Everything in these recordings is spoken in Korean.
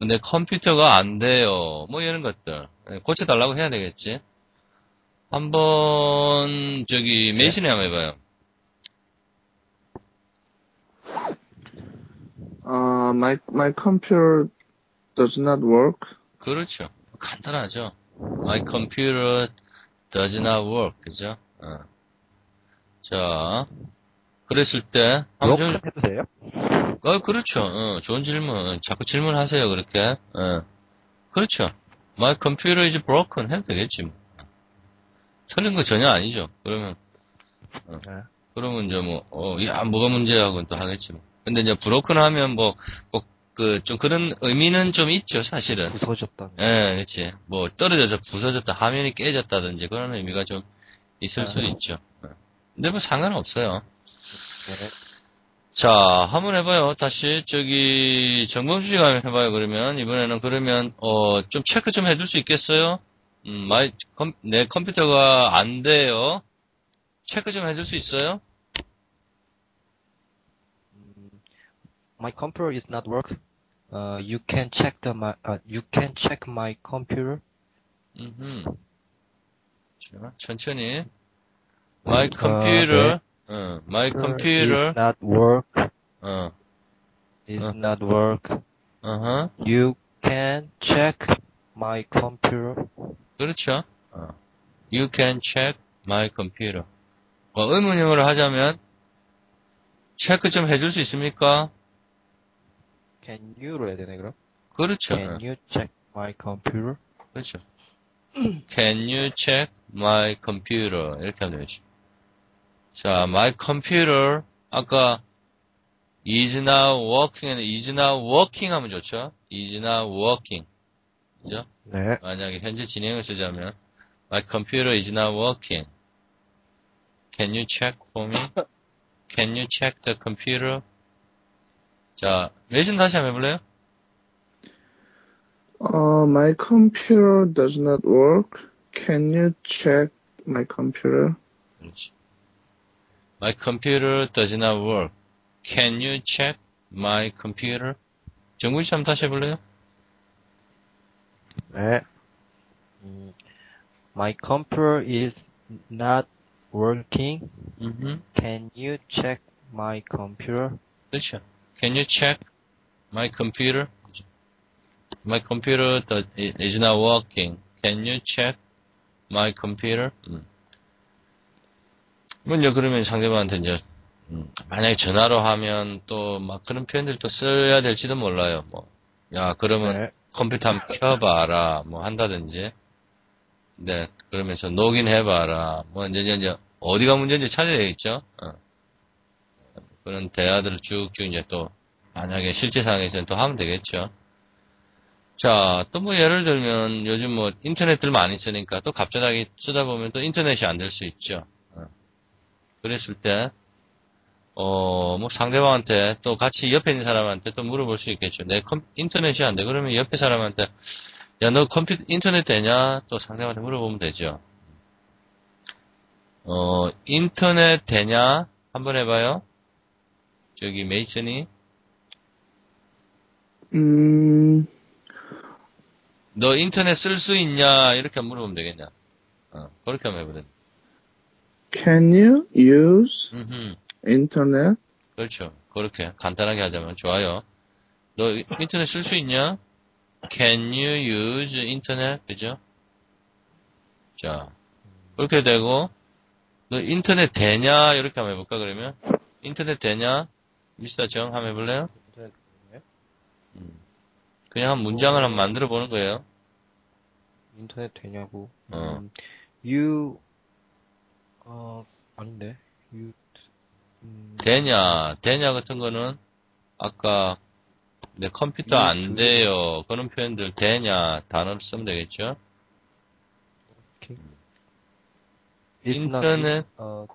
내 컴퓨터가 안 돼요. 뭐 이런 것들. 예, 고쳐달라고 해야 되겠지. 한번, 저기, 메이신에 한번 해봐요. Uh, my my computer does not work. 그렇죠. 간단하죠. My computer does not work. 그죠? 어. 자, 그랬을 때, 한번 좀- 브로큰 해도 돼요? 어, 그렇죠. 어, 좋은 질문. 자꾸 질문하세요, 그렇게. 어. 그렇죠. My computer is broken 해도 되겠지. 뭐. 틀린 거 전혀 아니죠. 그러면, 어. 네. 그러면 이제 뭐, 어, 야, 뭐가 문제야, 그건 또 하겠지 뭐. 근데 이제 broken 하면 뭐, 꼭, 그, 좀 그런 의미는 좀 있죠, 사실은. 부서졌다. 예, 그렇지. 뭐, 떨어져서 부서졌다, 화면이 깨졌다든지 그런 의미가 좀 있을 수 네. 있죠. 어. 근데 뭐 상관없어요. 네. 자, 한번 해봐요. 다시, 저기, 씨가 한번 해봐요, 그러면. 이번에는 그러면, 어, 좀 체크 좀 해줄 수 있겠어요? 음, 마이, 컴, 내 컴퓨터가 안 돼요. 체크 좀 해줄 수 있어요? My computer is not work. Uh, you can check the my, uh, you can check my computer. 음 자, 천천히. My computer, 어, my computer, is not work. 어, Is 어. not work. 어허. You can check my computer. 그렇죠. 어. You can check my computer. 어, 의문형으로 하자면, 체크 좀 해줄 수 있습니까? Can you로 해야 되네 그럼? 그렇죠. Can you check my computer? 그렇죠. Can you check my computer? 이렇게 하면 되죠. 자, my computer, 아까 is now working, is now working 하면 좋죠. is now working. 그죠? 네. 만약에 현재 진행을 쓰자면 My computer is not working. Can you check for me? Can you check the computer? 자, 메신 다시 한번 해볼래요? Uh, my computer does not work. Can you check my computer? 그렇지. My computer does not work. Can you check my computer? 정군 씨 한번 다시 해볼래요? 네. 음, my computer is not working. 음, Can you check my computer? 그렇죠. Can you check my computer? My computer does- is not working. Can you check my computer? 음. 먼저 그러면 상대방한테 이제 음, 만약에 전화로 하면 또 막 그런 표현들도 써야 될지도 몰라요. 뭐, 야 그러면 네. 컴퓨터 한번 켜봐라, 뭐 한다든지. 네, 그러면서 로그인 해봐라. 뭐 이제 이제 어디가 문제인지 찾아야 되겠죠. 어. 그런 대화들을 쭉쭉 이제 또 만약에 실제 상황에서는 또 하면 되겠죠. 자, 또 뭐 예를 들면 요즘 뭐 인터넷들 많이 쓰니까 또 갑자기 쓰다 보면 또 인터넷이 안 될 수 있죠. 어. 그랬을 때, 어, 뭐 상대방한테 또 같이 옆에 있는 사람한테 또 물어볼 수 있겠죠. 내 컴, 인터넷이 안 돼. 그러면 옆에 사람한테, 야, 너 컴퓨터, 인터넷 되냐? 또 상대방한테 물어보면 되죠. 어, 인터넷 되냐? 한번 해봐요. 저기 메이슨이 Mm, 너 인터넷 쓸 수 있냐 이렇게 물어보면 되겠냐 어, 그렇게 한번 해보든 can you use 음흠, internet? 그렇죠. 그렇게 간단하게 하자면 좋아요. 너 인터넷 쓸 수 있냐? Can you use internet? 그죠? 자 그렇게 되고 너 인터넷 되냐? 이렇게 한번 해볼까 그러면? 인터넷 되냐? 미스터 정 한번 해볼래요? 음. 그냥 한 문장을 한번 만들어 보는 거예요. 인터넷 되냐고. 어. 음, you, 어, 아닌데. you, 음, 되냐, 되냐 같은 거는 아까 내 컴퓨터 음, 안 그- 돼요. 그런 표현들 되냐 단어를 쓰면 되겠죠. 인터넷, 어,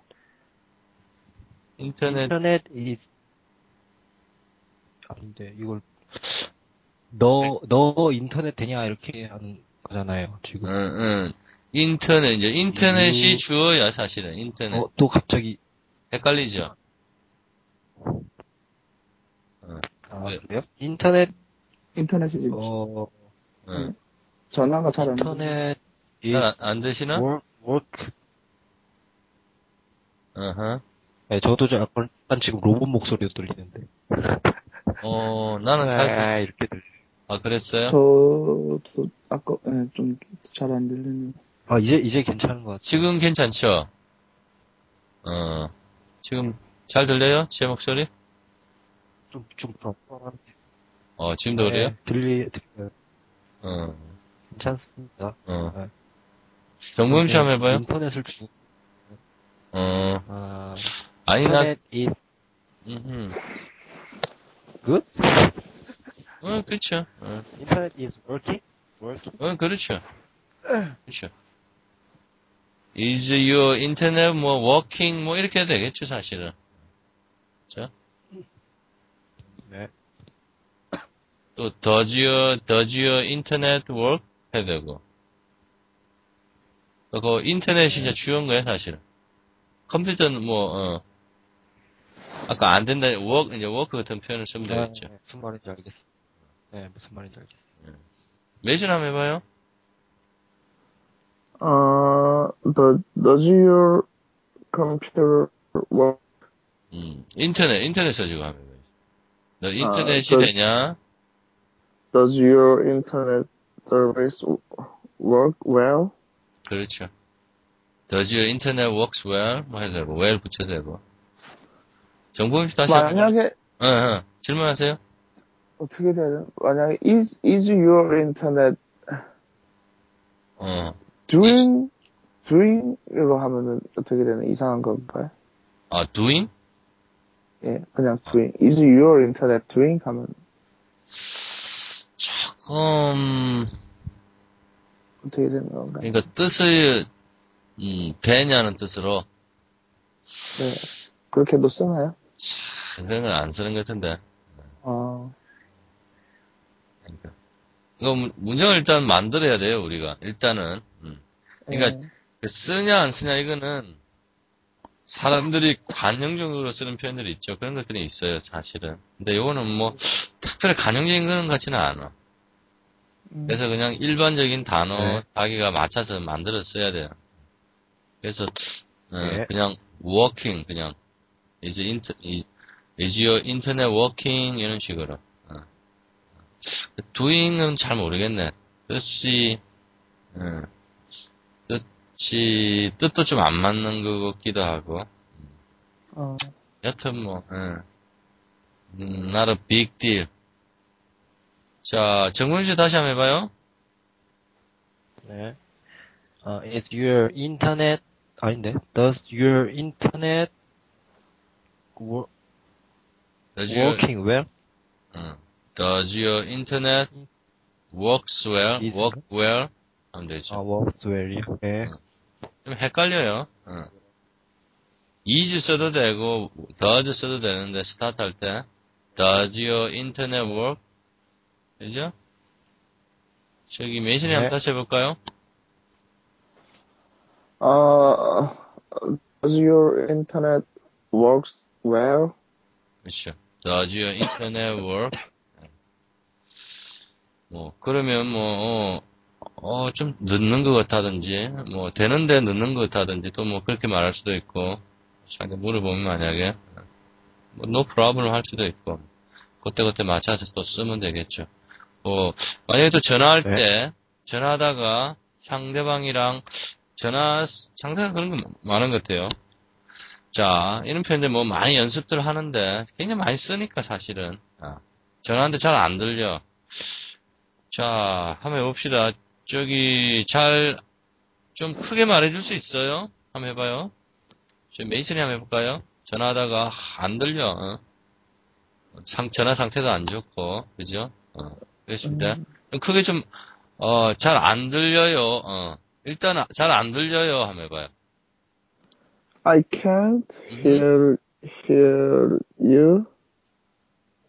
인터넷, 인터넷 is 아닌데 이걸 너너 인터넷 되냐 이렇게 하는 거잖아요 지금. 응, 응. 인터넷, 이제 인터넷이 유- 주어야 사실은 인터넷. 어, 또 갑자기 헷갈리죠? 아 왜? 그래요? 인터넷 인터넷이 어, 응. 전화가 잘안 돼. 인터넷 is 잘 안, 안 되시나? work, work. 어허. 네, 저도 좀 약간 지금 로봇 목소리로 들리는데. 어, 나는 잘, 아, 이렇게 들리. 아, 그랬어요? 저도 아까 예, 좀잘 안 들리는. 아, 이제, 이제 괜찮은 것 같아요. 지금 괜찮죠? 어, 지금 잘 들려요? 제 목소리? 좀, 좀, 불안한데. 어, 지금도 그래요? 네, 들리, 들려요. 어, 괜찮습니다. 어. 네. 정보임 씨 한번 해봐요? 인터넷을 주, 어, 아, 아니, 나, 인터넷 is 음, good? 어, 그쵸. 어, 인터넷 is working? working? 어, 그렇죠. 그렇죠. Is your internet 뭐 working 뭐 이렇게 되겠죠, 사실은. 그죠? 네. 또 does your does your internet work 해야 되고. 또그 인터넷이 이제 주요한 거예요, 사실은. 컴퓨터는 뭐 어. 아까 안 된다, work 이제 work 같은 표현을 쓰면 네, 되겠죠. 네, 무슨 말인지 알겠어. 네, 무슨 말인지 알겠어. 매진 한번 해봐요. 어, does, does your computer work? 음, 인터넷 인터넷 써주고 하면 돼요. 너 인터넷이 그- 되냐? Does your internet service work well? 그렇죠. Does your internet works well? 뭐 해도 되고, well 붙여도 되고. 씨 다시. 만약에 어, 어. 질문하세요. 어떻게 되나? 만약에 is is your internet 어. Doing doing으로 하면은 어떻게 되나 이상한 건가요? 아, doing? 예, 그냥 doing. Is your internet doing 하면 조금, 어떻게 되는 건가요? 그러니까 뜻을, 음, 되냐는 뜻으로, 네. 그렇게도 쓰나요? 참, 그런 건 안 쓰는 것 같은데. 아, 그러니까. 이거 문- 문장을 일단 만들어야 돼요, 우리가. 일단은. 음. 그러니까 예. 그 쓰냐 안 쓰냐 이거는 사람들이 관용적으로 쓰는 표현들이 있죠. 그런 것들이 있어요, 사실은. 근데 이거는 뭐 특별히 관용적인 거는 같지는 않아. 음, 그래서 그냥 일반적인 단어 네. 자기가 맞춰서 만들어 써야 돼요. 그래서 어, 네. 그냥 working 그냥 is inter, is your internet working 이런 식으로. 어. doing은 잘 모르겠네. 뜻이 어, 뜻이 뜻도 좀 안 맞는 것 같기도 하고. 어, 여튼 뭐, 예. 음, not a big deal. 자, 정문 씨 다시 한번 해봐요. 네. 어, is your internet, 아닌데, does your internet wo- Does your, working well? 어, does your internet works well, Is- work well? 하면 되죠. 아, works well이요? 네. 좀 헷갈려요. 어. is 써도 되고, does 써도 되는데, 스타트 할 때, does your internet work? 그죠? 저기, 메이슨이 네. 한번 다시 해볼까요? 어, does your internet works well? 그렇죠. Does your internet work? 뭐 그러면 뭐 어, 좀 늦는 것 같다든지 뭐 되는데 늦는 것 같다든지 또 뭐 그렇게 말할 수도 있고 자기 물어보면 만약에 뭐 no problem 할 수도 있고 그때그때 맞춰서 또 쓰면 되겠죠. 뭐 만약에 또 전화할 네. 때 전화하다가 상대방이랑 전화 상대가 그런 거 많은 것 같아요. 자, 이런 표현들 뭐 많이 연습들 하는데 굉장히 많이 쓰니까 사실은. 아, 전화하는데 잘 안 들려. 자, 한번 해봅시다. 저기 잘 좀 크게 말해줄 수 있어요? 한번 해봐요. 저 메이슨이 한번 해볼까요? 전화하다가 안 들려. 어? 상, 전화 상태도 안 좋고, 그죠? 어, 때좀 크게 좀, 어, 잘 안 들려요. 어, 일단 잘 안 들려요. 한번 해봐요. I can't 음, hear hear you.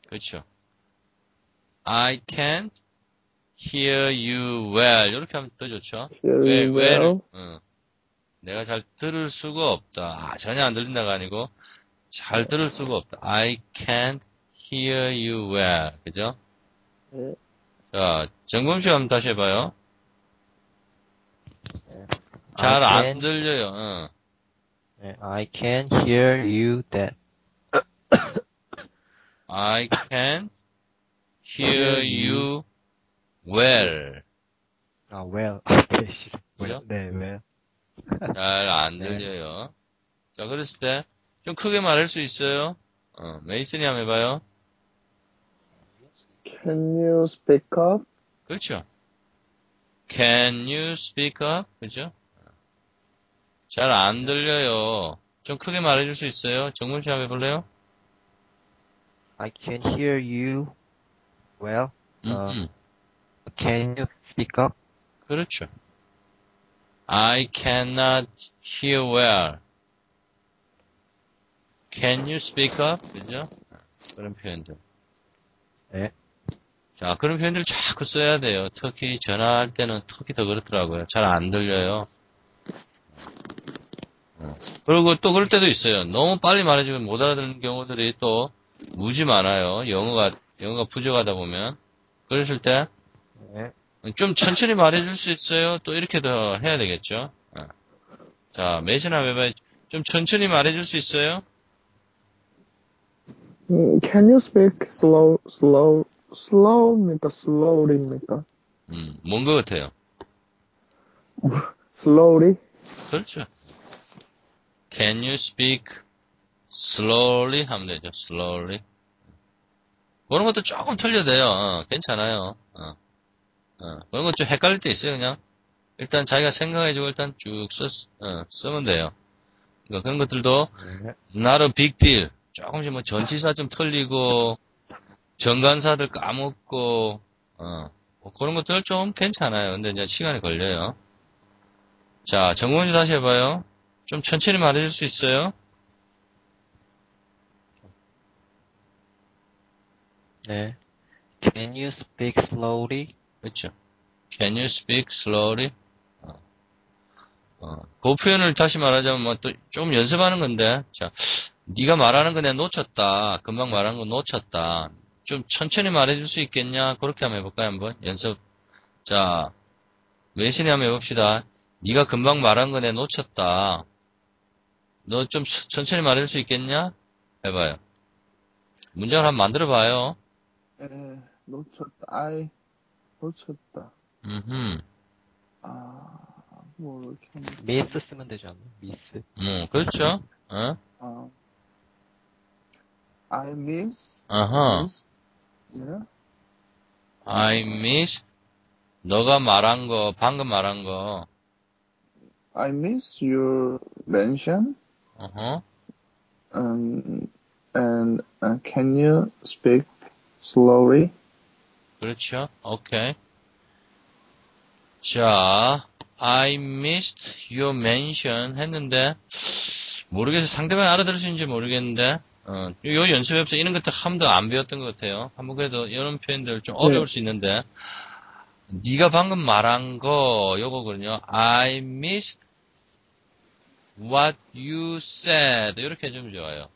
그렇죠. I can't hear you well. 이렇게 하면 더 좋죠. Hear 왜, you 왜를, well. 어. 내가 잘 들을 수가 없다. 아, 전혀 안 들린다가 아니고, 잘 들을 수가 없다. I can't hear you well. 그죠? 네. 자, 정범 씨 한번 다시 해봐요. 잘 I 안 can, 들려요. 어. 네, I can hear you that. I can hear you well. 아, well. 네, 싫어. 그죠? 네, well. 잘안 네. 들려요. 자, 그랬을 때, 좀 크게 말할 수 있어요? 어, 메이슨이 한번 해봐요. Can you speak up? 그렇죠. Can you speak up? 그죠? 잘 안 들려요. 좀 크게 말해줄 수 있어요? 정문 씨 한번 해볼래요? I can hear you well. 음. Can you speak up? 그렇죠. I cannot hear well. Can you speak up? 그죠? 그런 표현들. 네. 자, 그런 표현들 자꾸 써야 돼요. 특히 전화할 때는 특히 더 그렇더라고요. 잘 안 들려요. 어. 그리고 또 그럴 때도 있어요. 너무 빨리 말해주면 못 알아듣는 경우들이 또 무지 많아요. 영어가, 영어가 부족하다 보면. 그랬을 때, 네. 좀 천천히 말해줄 수 있어요? 또 이렇게 더 해야 되겠죠? 어. 자, 한번 해봐요. 좀 천천히 말해줄 수 있어요? 음, Can you speak slow, slow, slow입니까? slowly입니까? 음, 뭔 것 같아요? slowly? 그렇죠. Can you speak slowly? 하면 되죠. slowly. 그런 것도 조금 틀려도 돼요. 어, 괜찮아요. 어. 어, 그런 것좀 헷갈릴 때 있어요, 그냥. 일단 자기가 생각해주고 일단 쭉 써, 어, 쓰면 돼요. 그러니까 그런 것들도 네. not a big deal. 조금씩 뭐 전치사 좀 틀리고, 정관사들 까먹고, 어, 뭐 그런 것들 좀 괜찮아요. 근데 이제 시간이 걸려요. 자, 정문지 다시 해봐요. 좀 천천히 말해줄 수 있어요? 네. Can you speak slowly? 그렇죠. Can you speak slowly? 어. 어, 그 표현을 다시 말하자면 뭐또좀 연습하는 건데, 자, 네가 말하는 거 내가 놓쳤다. 금방 말한 거 놓쳤다. 좀 천천히 말해줄 수 있겠냐? 그렇게 한번 해볼까요, 한번? 연습. 자, 외신이 한번 해봅시다. 네가 금방 말한 거 내가 놓쳤다. 너 좀 천천히 말해줄 수 있겠냐? 해봐요. 문장을 한번 만들어봐요. 에, 놓쳤다. I, 놓쳤다. 음흠. 아, 뭐, 이렇게, miss 쓰면 되지 않나? miss. 음, 그렇죠. 어? 아, I miss, 어허. miss, yeah? I missed. 너가 말한 거, 방금 말한 거. I miss your mention, 어허. um, and, uh, can you speak slowly? 그렇죠. 오케이. 자, I missed your mention 했는데, 모르겠어요. 상대방이 알아들을 수 있는지 모르겠는데, 어, 요 연습해서 이런 것들 한 번도 안 배웠던 것 같아요. 한번 그래도 이런 표현들 좀 어려울 수 있는데, 네가 방금 말한 거, 요거거든요. I missed what you said. 이렇게 해주면 좋아요.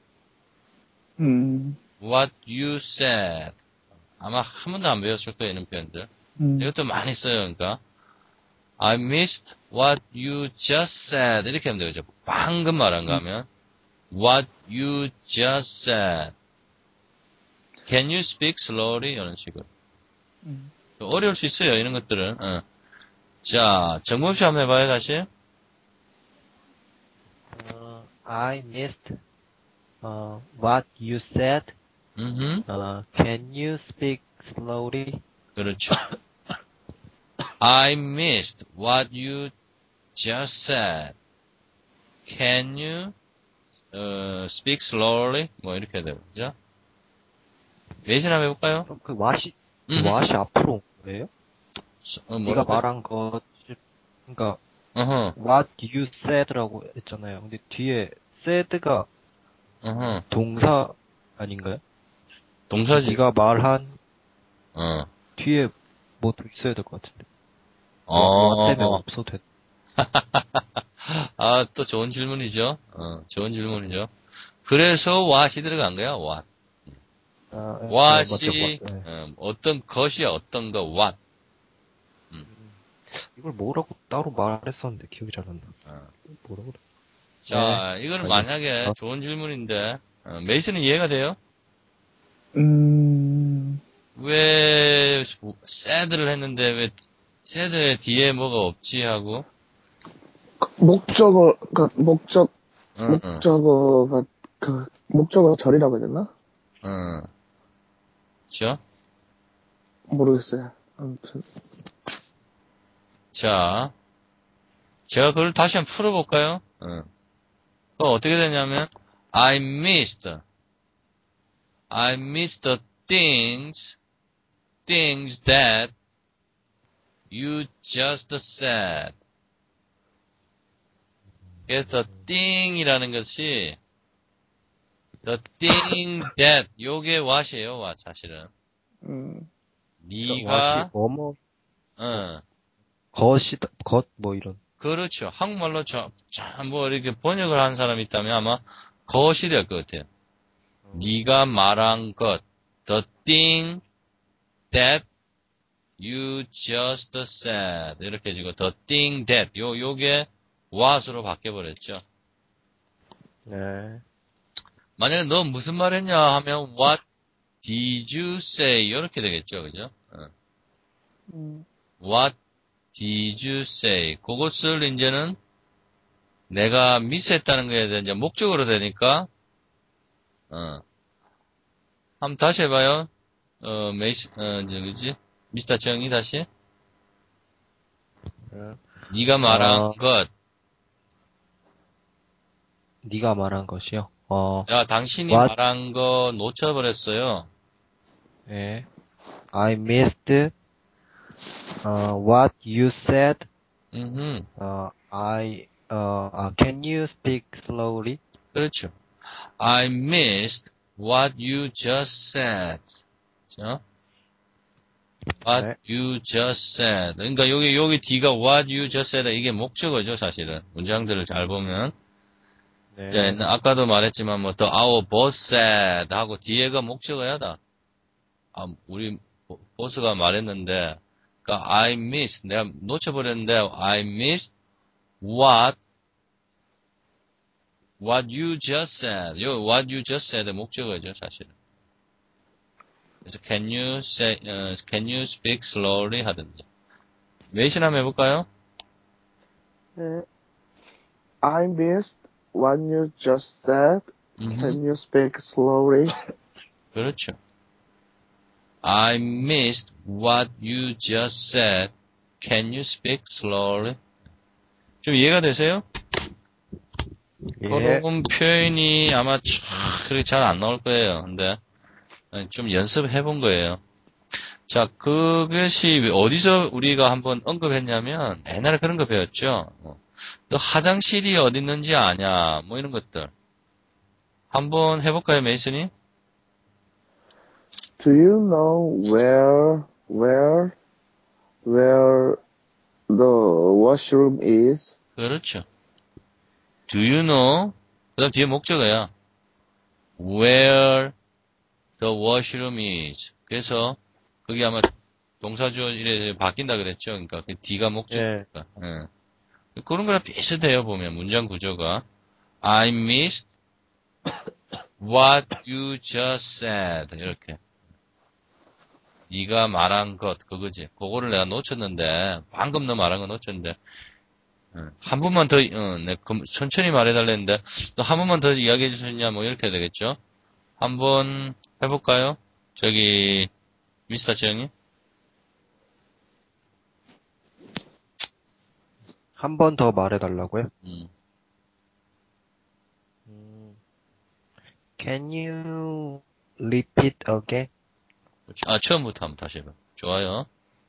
음, What you said. 아마 한 번도 안 배웠을 거예요, 이런 표현들. 음, 이것도 많이 써요, 그러니까. I missed what you just said. 이렇게 하면 되죠. 방금 말한 거 하면. What you just said. Can you speak slowly? 이런 식으로. 음. 어려울 수 있어요, 이런 것들은. 어. 자, 정범 씨 한번 해봐요, 다시. 어, I missed uh, what you said. 음 Uh, can you speak slowly? 그렇죠. I missed what you just said. Can you uh, speak slowly? 뭐 이렇게 되죠. 한번 해볼까요? 그럼 그그 음. what이 앞으로 온 거예요? 어, 네가 말한 거 그러니까 어허, what you said라고 했잖아요. 근데 뒤에 said가 어허. 동사 아닌가요? 동사지. 네가 말한 어. 뒤에 뭐더 있어야 될 것 같은데. 어, 뭐 때문에 어. 없어도 돼. 아, 또 좋은 질문이죠. 어, 좋은 질문이죠. 그래서 what이 들어간 거야, what. 아, 예, what이, 맞죠, 맞죠. 예. 어, 어떤 것이야, 어떤 거, what. 이걸 뭐라고 따로 말했었는데 기억이 잘 안 나. 어. 뭐라고? 자, 이거는 알겠- 만약에 어. 좋은 질문인데, 어, 메이슨은 이해가 돼요? 음, 왜, sad를 했는데, 왜, sad의 뒤에 뭐가 없지 하고, 목적어가, 목적, 응, 응, 목적어가, 그, 목적어 절이라고 해야 되나? 응. 그죠? 모르겠어요. 아무튼. 자, 제가 그걸 다시 한번 풀어볼까요? 응. 그거 어떻게 되냐면, I missed, I missed the things, things that you just said. 그래서 the thing이라는 것이, the thing that, 요게 what이에요, what, 사실은. 음, 네가, 뭐뭐 어, 것이다 것 뭐 이런. 그렇죠. 한국말로 저, 참, 뭐, 이렇게 번역을 한 사람이 있다면 아마 것이 될 것 같아요. 네가 말한 것. The thing that you just said. 이렇게 해주고, the thing that. 요, 요게 what으로 바뀌어 버렸죠. 네. 만약에 너 무슨 말 했냐 하면, what did you say? 이렇게 되겠죠. 그죠? 어. 음, What did you say? 그것을 이제는 내가 미스했다는 거에 대한 이제 목적으로 되니까, 어. 한번 다시 해봐요. 어, 메이스, 어, 이제, 그지? 미스터 정이 다시. 네. 네가 말한 어. 것. 네가 말한 것이요. 어, 야, 당신이 What? 말한 거 놓쳐버렸어요. 예. I missed uh, what you said. 음, Uh, I uh, can you speak slowly? 그렇죠. I missed what you just said. 그죠? What 네. you just said. 그러니까 여기, 여기 D가 what you just said. 이게 목적어죠, 사실은. 문장들을 잘 보면. 네. 자, 옛날- 아까도 말했지만, 뭐, the our boss said 하고 뒤에가 목적어야다. 아, 우리 보- 보스가 말했는데, 그니까 I missed. 내가 놓쳐버렸는데, I missed what what you just said. 요 what you just said의 목적어죠, 사실은. 그래서 can you say, 어, can you speak slowly 하든지. 메이신 한번 해볼까요? 네. I missed what you just said. 음흠. Can you speak slowly? 그렇죠. I missed what you just said. Can you speak slowly? 좀 이해가 되세요? 예. 그런 표현이 아마 참 그렇게 잘 안 나올 거예요. 근데 좀 연습해 본 거예요. 자, 그것이 어디서 우리가 한번 언급했냐면 옛날에 그런 거 배웠죠. 어, 너 화장실이 어디 있는지 아냐? 뭐 이런 것들. 한번 해볼까요, 메이슨이? Do you know where, where, where the washroom is? 그렇죠. Do you know? 그 다음 뒤에 목적어야. Where the washroom is. 그래서 그게 아마 동사주어 이래 바뀐다 그랬죠. 그러니까 그 D가 목적어니까. 예. 그런 거랑 비슷해요 보면 문장 구조가. I missed what you just said. 이렇게. 네가 말한 것 그거지. 그거를 내가 놓쳤는데 방금 너 말한 거 놓쳤는데 어, 한 번만 더, 어, 내 그- 천천히 말해달랬는데, 또 한 번만 더 이야기해 주셨냐, 뭐, 이렇게 되겠죠? 한번 해볼까요? 저기, 미스터 지영이? 한 번 더 말해달라고요? 음, 음, Can you repeat again? 아, 처음부터 한번 다시 해봐. 좋아요.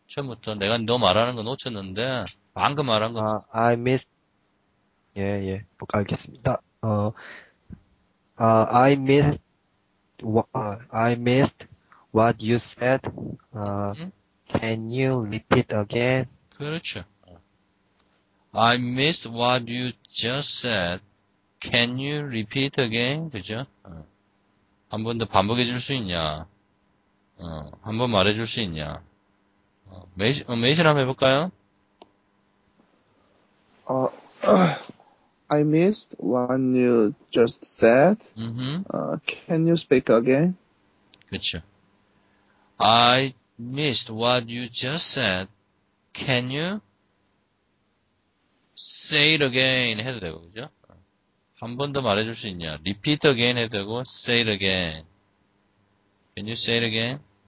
처음부터 내가 너 말하는 거 놓쳤는데, 방금 말한 거, 아, I missed. 예, 예. 뭐, 알겠습니다. 어, 아, I missed. 아, I missed what you said. 아, 음? can you repeat again? 그렇죠. I missed what you just said. Can you repeat again? 그죠? 어. 한번 더 반복해 줄 수 있냐? 어, 한번 말해 줄 수 있냐? 어, 메이션, 어, 메이션 한번 해볼까요? Uh, I missed what you just said. 음, Uh, can you speak again? 그쵸. I missed what you just said. Can you say it again 해도 되고, 그죠? 한 번 더 말해줄 수 있냐? repeat again 해도 되고, say it again. Can you say it again?